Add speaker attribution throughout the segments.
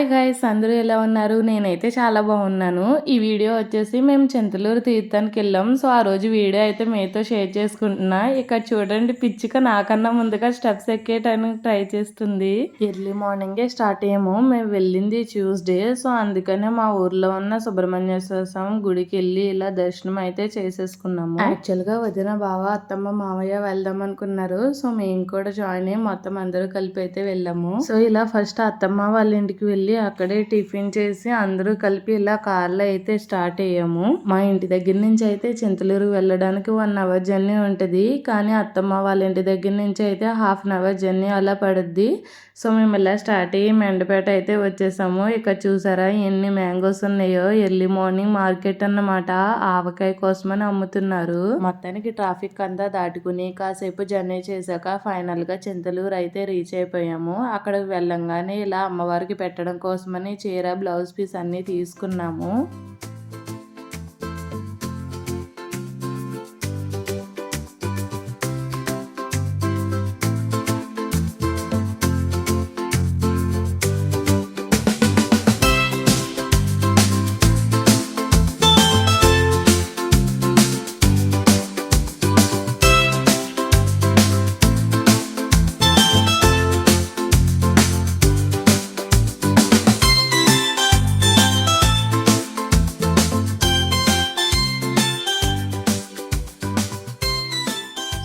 Speaker 1: Hi guys అందరూ ఎలా ఉన్నారు? నేనైతే చాలా బాగున్నాను. ఈ వీడియో వచ్చేసి మేము చింతలూరు తీర్థానికి వెళ్ళాం. సో ఆ రోజు వీడియో అయితే మీతో షేర్ చేసుకుంటున్నా. ఇక్కడ చూడండి పిచ్చిక నాకన్నా ముందుగా స్టెప్స్ ఎక్కేటానికి ట్రై చేస్తుంది. ఎర్లీ మార్నింగే స్టార్ట్ అయ్యాము. మేము వెళ్ళింది ట్యూస్డే. సో అందుకనే మా ఊర్లో ఉన్న సుబ్రహ్మణ్యేశ్వర స్వామి గుడికి వెళ్ళి ఇలా దర్శనం అయితే చేసేసుకున్నాము. యాక్చువల్గా వదిన బావ అత్తమ్మ మావయ్య వెళ్దాం అనుకున్నారు. సో మేము కూడా జాయిన్ అయ్యి మొత్తం అందరూ కలిపి అయితే వెళ్ళాము. సో ఇలా ఫస్ట్ అత్తమ్మ వాళ్ళ ఇంటికి వెళ్ళి అక్కడే టిఫిన్ చేసి అందరూ కలిపి ఇలా కార్లో అయితే స్టార్ట్ అయ్యాము. మా ఇంటి దగ్గర నుంచి అయితే చింతలూరు వెళ్ళడానికి వన్ అవర్ జర్నీ ఉంటుంది. కానీ అత్తమ్మ వాళ్ళ ఇంటి దగ్గర నుంచి అయితే హాఫ్ అన్ అవర్ జర్నీ అలా పడుద్ది. సో మేము ఇలా స్టార్ట్ అయ్యి మెండపేట అయితే వచ్చేసాము. ఇక్కడ చూసారా ఎన్ని మ్యాంగోస్ ఉన్నాయో. ఎర్లీ మార్నింగ్ మార్కెట్ అన్నమాట. ఆవకాయ కోసమని అమ్ముతున్నారు. మొత్తానికి ట్రాఫిక్ అంతా దాటుకుని కాసేపు జర్నీ చేశాక ఫైనల్గా చింతలూరు అయితే రీచ్ అయిపోయాము. అక్కడికి వెళ్ళంగానే ఇలా అమ్మవారికి పెట్టడం కోసమని చీర బ్లౌజ్ పీస్ అన్ని తీసుకున్నాము.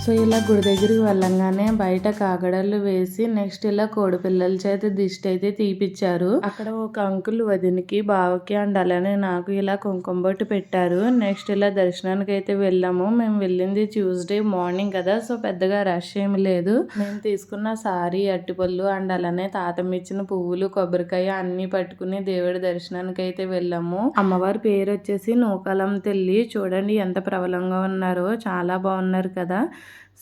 Speaker 1: సో ఇలా గుడి దగ్గరికి వెళ్ళంగానే బయట కాగడలు వేసి నెక్స్ట్ ఇలా కోడి పిల్లల చేత దిష్టి అయితే తీపిచ్చారు. అక్కడ ఒక అంకుల్ వదినికి బావకి అండ్ అలానే నాకు ఇలా కుంకుమ బొట్టు పెట్టారు. నెక్స్ట్ ఇలా దర్శనానికి అయితే వెళ్ళాము. మేము వెళ్ళింది ట్యూస్డే మార్నింగ్ కదా సో పెద్దగా రష్ ఏమి లేదు. మేము తీసుకున్న సారీ అట్టిపళ్ళు అండ్ అలానే తాతమ్మ ఇచ్చిన పువ్వులు కొబ్బరికాయ అన్ని పట్టుకుని దేవుడి దర్శనానికి అయితే వెళ్ళాము. అమ్మవారి పేరు వచ్చేసి నూకాలం తెల్లి. చూడండి ఎంత ప్రబలంగా ఉన్నారో. చాలా బాగున్నారు కదా.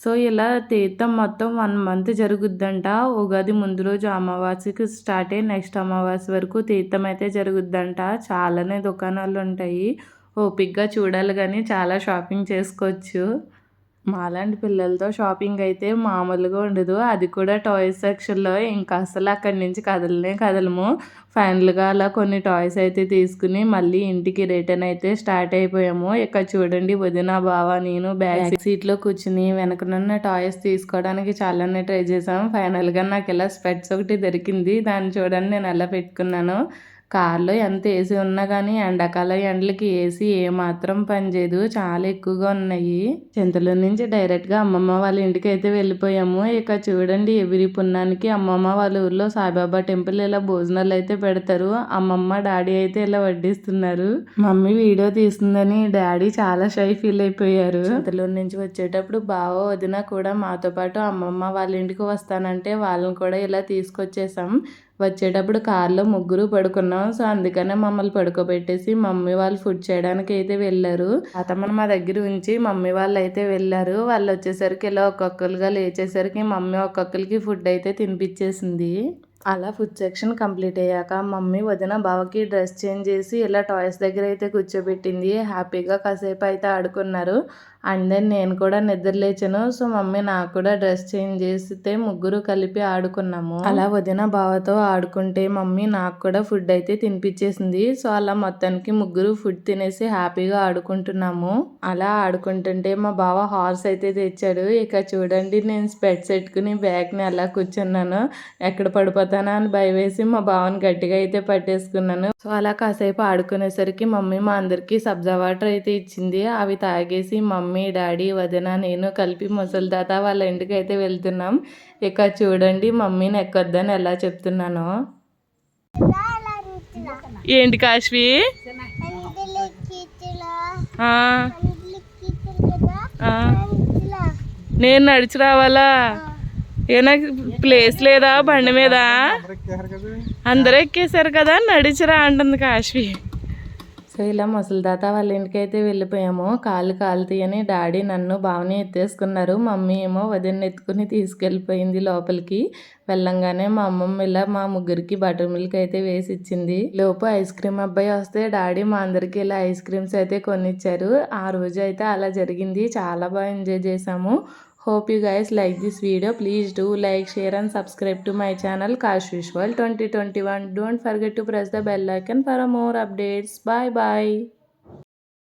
Speaker 1: సో ఇలా తీర్థం మొత్తం వన్ మంత్ జరుగుద్దంట. ఉగాది ముందు రోజు అమావాస్యకి స్టార్ట్ అయ్యి నెక్స్ట్ అమావాస్య వరకు తీర్థం అయితే జరుగుద్దంట. చాలానే దుకాణాలు ఉంటాయి. ఓపిక్గా చూడాలి కానీ చాలా షాపింగ్ చేసుకోవచ్చు. మాలాంటి పిల్లలతో షాపింగ్ అయితే మామూలుగా ఉండదు. అది కూడా టాయ్స్ సెక్షన్లో. ఇంకా అసలు అక్కడి నుంచి కదలనే కదలము. ఫైనల్గా అలా కొన్ని టాయ్స్ అయితే తీసుకుని మళ్ళీ ఇంటికి రిటర్న్ అయితే స్టార్ట్ అయిపోయాము. ఇక్కడ చూడండి వదిన బావ నేను బ్యాక్ సీట్లో కూర్చుని వెనకనున్న టాయ్స్ తీసుకోవడానికి చాలానే ట్రై చేసాము ఫైనల్గా నాకు ఇలా స్పెట్స్ ఒకటి దొరికింది. దాన్ని చూడండి నేను ఎలా పెట్టుకున్నాను. కార్లో ఎంత ఏసీ ఉన్నా కానీ ఎండాకాలం ఎండలకి ఏసీ ఏమాత్రం పనిచేయదు చాలా ఎక్కువగా ఉన్నాయి. చింతలూరు నుంచి డైరెక్ట్గా అమ్మమ్మ వాళ్ళ ఇంటికి అయితే వెళ్ళిపోయాము. ఇక చూడండి ఎవిరి పున్నానికి అమ్మమ్మ వాళ్ళ ఊర్లో సాయిబాబా టెంపుల్ ఇలా భోజనాలు అయితే పెడతారు. అమ్మమ్మ డాడీ అయితే ఇలా వడ్డిస్తున్నారు. మమ్మీ వీడియో తీస్తుందని డాడీ చాలా షై ఫీల్ అయిపోయారు. చింతలూరు నుంచి వచ్చేటప్పుడు బావ వదిన కూడా మాతో పాటు అమ్మమ్మ వాళ్ళ ఇంటికి వస్తానంటే వాళ్ళని కూడా ఇలా తీసుకొచ్చేసాం. వచ్చేటప్పుడు కార్లో ముగ్గురు పడుకున్నాం. సో అందుకనే మమ్మల్ని పడుకోబెట్టేసి మమ్మీ వాళ్ళు ఫుడ్ చేయడానికి అయితే వెళ్ళారు. అతమ్మను మా దగ్గర ఉంచి మమ్మీ వాళ్ళు అయితే వెళ్ళారు. వాళ్ళు వచ్చేసరికి ఇలా ఒక్కొక్కరుగా లేచేసరికి మమ్మీ ఒక్కొక్కరికి ఫుడ్ అయితే తినిపించేసింది. అలా ఫుడ్ సెక్షన్ కంప్లీట్ అయ్యాక మమ్మీ వదిన బావకి డ్రెస్ చేంజ్ చేసి ఇలా టాయ్స్ దగ్గర అయితే కూర్చోబెట్టింది. హ్యాపీగా కాసేపు అయితే ఆడుకున్నారు. అండ్ దెన్ నేను కూడా నిద్ర లేచాను. సో మమ్మీ నాకు కూడా డ్రెస్ చేంజ్ చేస్తే ముగ్గురు కలిపి ఆడుకున్నాము. అలా వదిన బావతో ఆడుకుంటే మమ్మీ నాకు కూడా ఫుడ్ అయితే తినిపించేసింది. సో అలా మొత్తానికి ముగ్గురు ఫుడ్ తినేసి హ్యాపీగా ఆడుకుంటున్నాము. అలా ఆడుకుంటుంటే మా బావ హార్స్ అయితే తెచ్చాడు. ఇక చూడండి నేను స్పెట్స్ పెట్టుకుని బ్యాగ్ని అలా కూర్చున్నాను. ఎక్కడ పడిపోతానా అని భయం వేసి మా బావని గట్టిగా అయితే పట్టేసుకున్నాను. సో అలా కాసేపు ఆడుకునేసరికి మమ్మీ మా అందరికి సబ్జా వాటర్ అయితే ఇచ్చింది. అవి తాగేసి మమ్మీ డాడీ వదిన నేను కలిపి ముసలి తాత వాళ్ళ ఇంటికి అయితే వెళ్తున్నాం. ఇక చూడండి మమ్మీని ఎక్కొద్దని ఎలా చెప్తున్నాను. ఏంటి కాశ్వి? నేను నడిచి రావాలా? ఏ నాకు ప్లేస్ లేదా? బండి మీద? అందరూ ఎక్కేశారు కదా నడిచిరా అంటుంది కాశ్వి. సో ఇలా ముసలిదాత వాళ్ళ ఇంటికి అయితే వెళ్ళిపోయాము. కాలు కాలుతీయని డాడీ నన్ను బావని ఎత్తేసుకున్నారు. మమ్మీ ఏమో వదిన ఎత్తుకుని తీసుకెళ్ళిపోయింది లోపలికి. వెళ్ళంగానే మా అమ్మమ్మ ఇలా మా ముగ్గురికి బటర్ మిల్క్ అయితే వేసి ఇచ్చింది లోపు ఐస్ క్రీమ్ అబ్బాయి వస్తే డాడీ మా అందరికి ఇలా ఐస్ క్రీమ్స్ అయితే కొనిచ్చారు. ఆ రోజు అయితే అలా జరిగింది. చాలా బాగా ఎంజాయ్ చేసాము Hope you guys like this video. Please do like, share and subscribe to my channel Kash Visual 2021. Don't forget to press the bell icon for more updates. Bye bye.